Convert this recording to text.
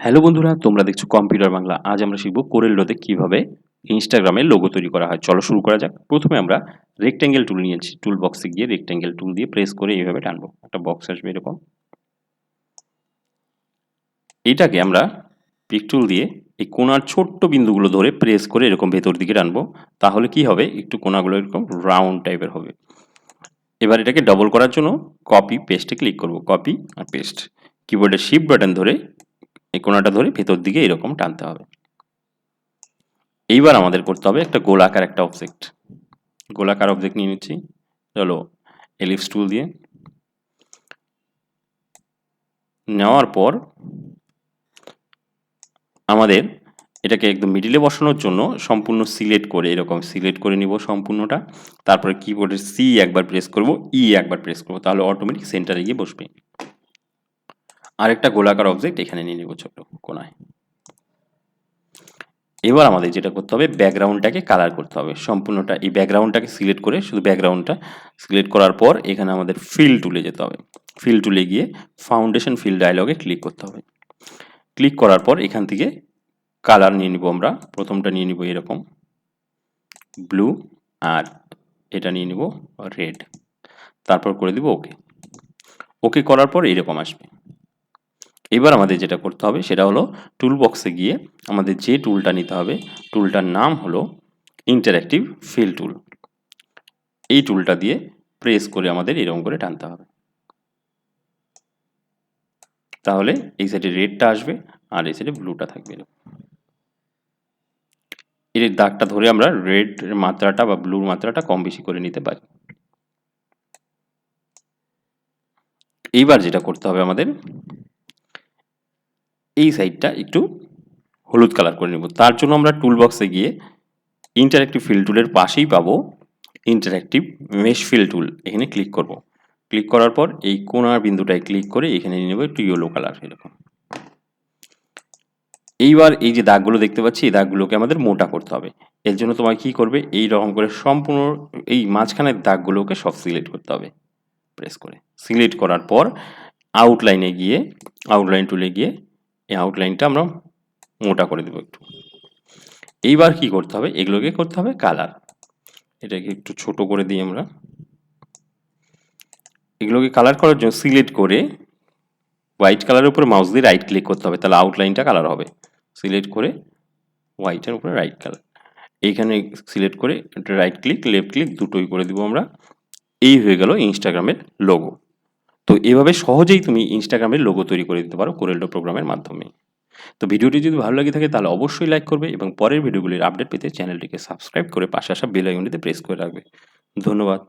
Hello বন্ধুরা, তোমরা দেখছ কম্পিউটার বাংলা আজ আমরা শিখব কোরেলডোতে কীভাবে ইনস্টাগ্রামে লোগো তৈরি করা হয়। চলো শুরু করা যাক। প্রথমে আমরা রেক্ট্যাঙ্গেল টুল নিয়েছি টুল বক্সে গিয়ে রেক্ট্যাঙ্গেল টুল দিয়ে প্রেস করে এইভাবে টানবো। একটা বক্স আসবে এরকম। এটাকে আমরা পিক দিয়ে এই কোনার ছোট্ট বিন্দুগুলো ধরে প্রেস করে এরকম ভেতর দিকে টানবো। তাহলে কি হবে? একটু কোনাগুলো এরকম রাউন্ড টাইপের হবে। এবার এটাকে ডবল করার জন্য কপি পেস্টে ক্লিক করব। কপি আর পেস্ট কিবোর্ডের শিফট বাটন ধরে এই কোনাটা ধরে ভেতর দিকে এরকম টানতে হবে। এইবার আমাদের করতে হবে একটা গোলাকার একটা অবজেক্ট গোলাকার অবজেক্ট নিয়ে নিচ্ছি। চলো এলিপস টুল দিয়ে। নেওয়ার পর আমাদের এটাকে একদম মিডিলে বসানোর জন্য সম্পূর্ণ সিলেক্ট করে, এরকম সিলেক্ট করে নিব সম্পূর্ণটা। তারপরে কিবোর্ডের সি একবার প্রেস করব ই একবার প্রেস করব, তাহলে অটোমেটিক সেন্টারে গিয়ে বসবে। আরেকটা গোলাকার অবজেক্ট এখানে নিয়ে নেব ছোট কোনায়। এবার আমাদের যেটা করতে হবে, ব্যাকগ্রাউন্ডটাকে কালার করতে হবে। সম্পূর্ণটা, এই ব্যাকগ্রাউন্ডটাকে সিলেক্ট করে শুধু ব্যাকগ্রাউন্ডটা সিলেক্ট করার পর এখানে আমাদের ফিল টুলে যেতে হবে। ফিল টুলে গিয়ে ফাউন্ডেশন ফিল ডায়লগে ক্লিক করতে হবে। ক্লিক করার পর এখান থেকে কালার নিয়ে নিব আমরা। প্রথমটা নিয়ে নিব এরকম ব্লু আর এটা নিয়ে নিব রেড তারপর করে দিব ওকে ওকে করার পর এরকম আসবে। এবার আমাদের যেটা করতে হবে সেটা হলো টুল বক্সে গিয়ে আমাদের যে টুলটা নিতে হবে টুলটার নাম হলো ইন্টারঅ্যাক্টিভ ফিল টুল এই টুলটা দিয়ে প্রেস করে আমাদের এরকম করে টানতে হবে। তাহলে এই সাইডে রেডটা আসবে আর এই সাইডে ব্লুটা থাকবে এর দাগটা ধরে আমরা রেড মাত্রাটা বা ব্লুর মাত্রাটা কম বেশি করে নিতে পারি। এইবার যেটা করতে হবে আমাদের এই সাইডটা একটু হলুদ কালার করে নেব। তার জন্য আমরা টুল বক্সে গিয়ে ইন্টারঅ্যাক্টিভ ফিল টুলের পাশেই পাবো ইন্টারঅ্যাক্টিভ মেশ ফিল টুল এখানে ক্লিক করব। ক্লিক করার পর এই কোনার বিন্দুটায় ক্লিক করে এখানে নিয়ে নেব একটু ইয়েলো কালার এরকম। এইবার এই যে দাগগুলো দেখতে পাচ্ছি, এই দাগগুলোকে আমাদের মোটা করতে হবে। এর জন্য তোমায় কি করবে? এই রকম করে সম্পূর্ণ এই মাঝখানের দাগগুলোকে সব সিলেক্ট করতে হবে। প্রেস করে। সিলেক্ট করার পর আউটলাইনে গিয়ে আউটলাইন টুলে গিয়ে এই আউটলাইনটা আমরা মোটা করে দেবো একটু। এইবার কি করতে হবে? এগুলোকে করতে হবে কালার এটাকে একটু ছোট করে দিই আমরা। এগুলোকে কালার করার জন্য সিলেক্ট করে হোয়াইট কালারের উপরে মাউস দিয়ে রাইট ক্লিক করতে হবে। তাহলে আউটলাইনটা কালার হবে। সিলেক্ট করে হোয়াইটের উপরে রাইট কালার এইখানে সিলেক্ট করে রাইট ক্লিক লেফট ক্লিক দুটোই করে দিব আমরা। এই হয়ে গেল ইনস্টাগ্রামের লোগো তো এভাবে সহজেই তুমি ইনস্টাগ্রামের লোগো তৈরি করে দিতে পারো কোরেলডো প্রোগ্রামের মাধ্যমে। তো ভিডিওটি যদি ভালো লাগে থাকে তাহলে অবশ্যই লাইক করবে এবং পরের ভিডিওগুলির আপডেট পেতে চ্যানেলটিকে সাবস্ক্রাইব করে পাশে আসা বেল আইকনটিতে প্রেস করে রাখবে। ধন্যবাদ।